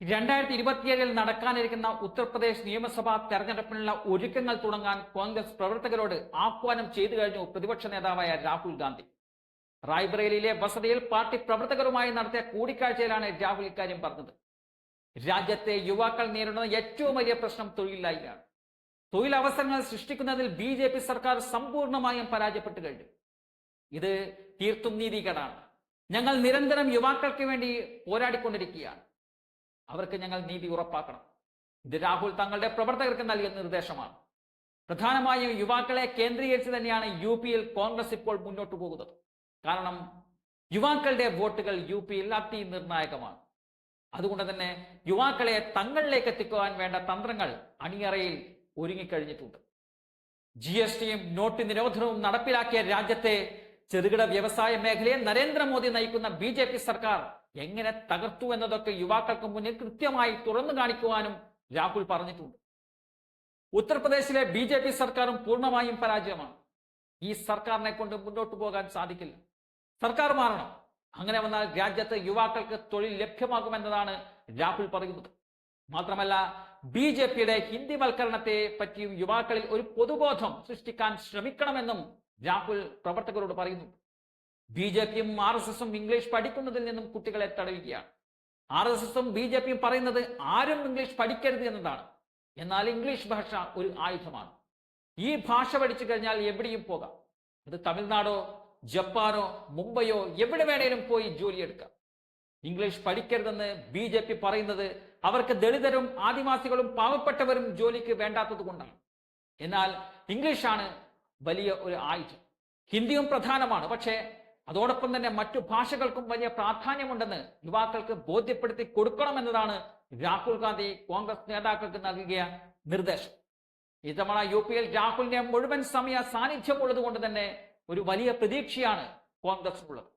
രണ്ടായിരത്തി ഇരുപത്തിയേഴിൽ നടക്കാനിരിക്കുന്ന ഉത്തർപ്രദേശ് നിയമസഭാ തെരഞ്ഞെടുപ്പിനുള്ള ഒരുക്കങ്ങൾ തുടങ്ങാൻ കോൺഗ്രസ് പ്രവർത്തകരോട് ആഹ്വാനം ചെയ്തു കഴിഞ്ഞു പ്രതിപക്ഷ നേതാവായ രാഹുൽ ഗാന്ധി. റായ്ബറേലിയിലെ വസതിയിൽ പാർട്ടി പ്രവർത്തകരുമായി നടത്തിയ കൂടിക്കാഴ്ചയിലാണ് രാഹുൽ ഇക്കാര്യം പറഞ്ഞത്. രാജ്യത്തെ യുവാക്കൾ നേരിടുന്ന ഏറ്റവും വലിയ പ്രശ്നം തൊഴിലില്ലായ്മയാണ്. തൊഴിലവസരങ്ങൾ സൃഷ്ടിക്കുന്നതിൽ ബി ജെ പി സർക്കാർ സമ്പൂർണമായും പരാജയപ്പെട്ടു കഴിഞ്ഞു. ഇത് തീർത്തും നീതികേടാണ്. ഞങ്ങൾ നിരന്തരം യുവാക്കൾക്ക് വേണ്ടി പോരാടിക്കൊണ്ടിരിക്കുകയാണ്. അവർക്ക് ഞങ്ങൾ നീതി ഉറപ്പാക്കണം. ഇത് രാഹുൽ തങ്ങളുടെ പ്രവർത്തകർക്ക് നൽകിയ നിർദ്ദേശമാണ്. പ്രധാനമായും യുവാക്കളെ കേന്ദ്രീകരിച്ച് തന്നെയാണ് യു പിയിൽ കോൺഗ്രസ് ഇപ്പോൾ മുന്നോട്ട് പോകുന്നത്. കാരണം യുവാക്കളുടെ വോട്ടുകൾ യു പിയിൽ അതിനിർണായകമാണ് അതുകൊണ്ട് തന്നെ യുവാക്കളെ തങ്ങളിലേക്ക് എത്തിക്കുവാൻ വേണ്ട തന്ത്രങ്ങൾ അണിയറയിൽ ഒരുങ്ങിക്കഴിഞ്ഞിട്ടുണ്ട്. ജി എസ് ടിയും നോട്ട് നിരോധനവും നടപ്പിലാക്കിയ രാജ്യത്തെ ചെറുകിട വ്യവസായ മേഖലയെ നരേന്ദ്രമോദി നയിക്കുന്ന ബി സർക്കാർ എങ്ങനെ തകർത്തു എന്നതൊക്കെ യുവാക്കൾക്ക് മുന്നിൽ കൃത്യമായി തുറന്നു കാണിക്കുവാനും രാഹുൽ പറഞ്ഞിട്ടുണ്ട്. ഉത്തർപ്രദേശിലെ ബി ജെ പി സർക്കാരും പൂർണമായും പരാജയമാണ്. ഈ സർക്കാരിനെ കൊണ്ട് മുന്നോട്ട് പോകാൻ സാധിക്കില്ല. സർക്കാർ മാറണം. അങ്ങനെ വന്നാൽ രാജ്യത്ത് യുവാക്കൾക്ക് തൊഴിൽ ലഭ്യമാകുമെന്നതാണ് രാഹുൽ പറയുന്നത്. മാത്രമല്ല ബി ജെ പിയുടെ ഹിന്ദിവൽക്കരണത്തെ പറ്റിയും യുവാക്കളിൽ ഒരു പൊതുബോധം സൃഷ്ടിക്കാൻ ശ്രമിക്കണമെന്നും രാഹുൽ പ്രവർത്തകരോട് പറയുന്നു. ബി ജെ പിയും ആർ എസ് എസും ഇംഗ്ലീഷ് പഠിക്കുന്നതിൽ നിന്നും കുട്ടികളെ തടയുകയാണ്. ആർ എസ് എസും ബി ജെ പിയും പറയുന്നത് ആരും ഇംഗ്ലീഷ് പഠിക്കരുത് എന്നതാണ്. എന്നാൽ ഇംഗ്ലീഷ് ഭാഷ ഒരു ആയുധമാണ്. ഈ ഭാഷ പഠിച്ചു കഴിഞ്ഞാൽ എവിടെയും പോകാം. അത് തമിഴ്നാടോ ജപ്പാനോ മുംബൈയോ എവിടെ വേണേലും പോയി ജോലി എടുക്കാം ഇംഗ്ലീഷ് പഠിക്കരുതെന്ന് ബി ജെ പി പറയുന്നത് അവർക്ക് ദളിതരും ആദിവാസികളും പാവപ്പെട്ടവരും ജോലിക്ക് വേണ്ടാത്തത് കൊണ്ടാണ്. എന്നാൽ ഇംഗ്ലീഷാണ് വലിയ ഒരു ആയുധം. ഹിന്ദിയും പ്രധാനമാണ്. പക്ഷേ അതോടൊപ്പം തന്നെ മറ്റു ഭാഷകൾക്കും വലിയ പ്രാധാന്യമുണ്ടെന്ന് യുവാക്കൾക്ക് ബോധ്യപ്പെടുത്തി കൊടുക്കണമെന്നതാണ് രാഹുൽ ഗാന്ധി കോൺഗ്രസ് നേതാക്കൾക്ക് നൽകിയ നിർദ്ദേശം. ഇത്തവണ യു പിയിൽ രാഹുലിന്റെ മുഴുവൻ സമയ സാന്നിധ്യമുള്ളത് കൊണ്ട് തന്നെ ഒരു വലിയ പ്രതീക്ഷയാണ് കോൺഗ്രസിനുള്ളത്.